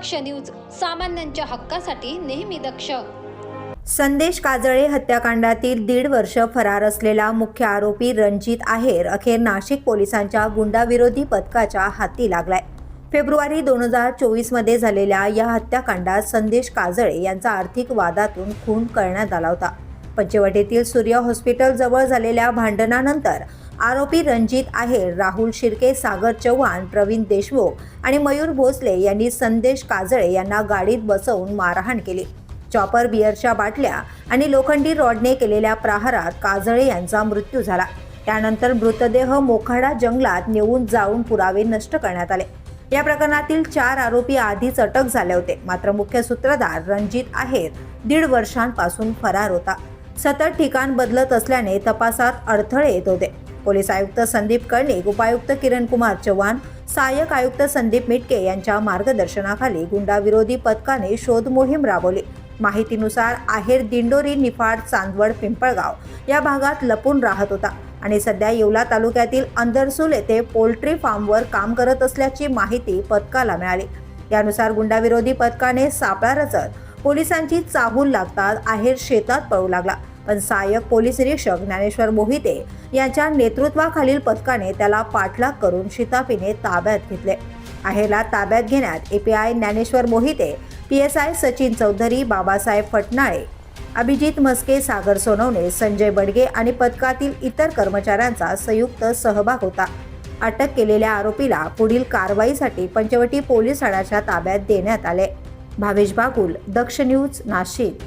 दक्ष news सामान्यांच्या हक्कासाठी नेहमी दक्ष. संदेश काजळे हत्याकांडातील दीड वर्ष फरार असलेला मुख्य आरोपी रणजित आहेर अखेर नाशिक पोलिसांच्या गुंडाविरोधी पथकाच्या हाती लागलाय. फेब्रुवारी दोन हजार चोवीसमध्ये झालेल्या या हत्याकांडात संदेश काजळे यांचा आर्थिक वादातून खून करण्यात आला होता. पंचवटीतील सूर्य हॉस्पिटल जवळ झालेल्या भांडणानंतर आरोपी रणजित आहेर राहुल शिर्के सागर चव्हाण प्रवीण देशमुख आणि मयूर भोसले यांनी संदेश काजळे यांना गाडीत बसवून मारहाण केली. चॉपर बिअरच्या बाटल्या आणि लोखंडी रॉडने केलेल्या प्रहारात काजळे यांचा मृत्यू झाला. त्यानंतर मृतदेह मोखाडा जंगलात नेऊन जाऊन पुरावे नष्ट करण्यात आले. या प्रकरणातील चार आरोपी आधीच अटक झाले होते. मात्र मुख्य सूत्रधार रणजित आहेर दीड वर्षांपासून फरार होता. सतत ठिकाण बदलत असल्याने तपासात अडथळे येत होते. पोलीस आयुक्त संदीप कर्णिक उपायुक्त किरण कुमार चव्हाण सहाय्यक आयुक्त संदीप मिटके यांच्या मार्गदर्शनाखाली गुंडाविरोधी पथकाने शोध मोहीम राबवली. माहितीनुसार आहेर दिंडोरी निफाड चांदवड पिंपळगाव या भागात लपून राहत होता आणि सध्या येवला तालुक्यातील अंदरसूल येथे पोल्ट्री फार्मवर काम करत असल्याची माहिती पथकाला मिळाली. यानुसार गुंडाविरोधी पथकाने सापळा रचत पोलिसांची चाहूल लागतात आहेर शेतात पळू लागला. पण सहाय्यक पोलीस निरीक्षक ज्ञानेश्वर मोहिते यांच्या नेतृत्वाखालील पथकाने त्याला पाठलाग करून शिताफीने ताब्यात घेतले. आहेला ताब्यात घेण्यात API Dnyaneshwar Mohite P S I Sachin Chaudhari Babasaheb Phatnale Abhijit Mhaske Sagar Sonawane Sanjay Badge आणि पथकातील इतर कर्मचाऱ्यांचा संयुक्त सहभाग होता. अटक केलेल्या आरोपीला पुढील कारवाईसाठी पंचवटी पोलीस ठाण्याच्या ताब्यात देण्यात आले. भावेश बागुल दक्ष न्यूज नाशिक.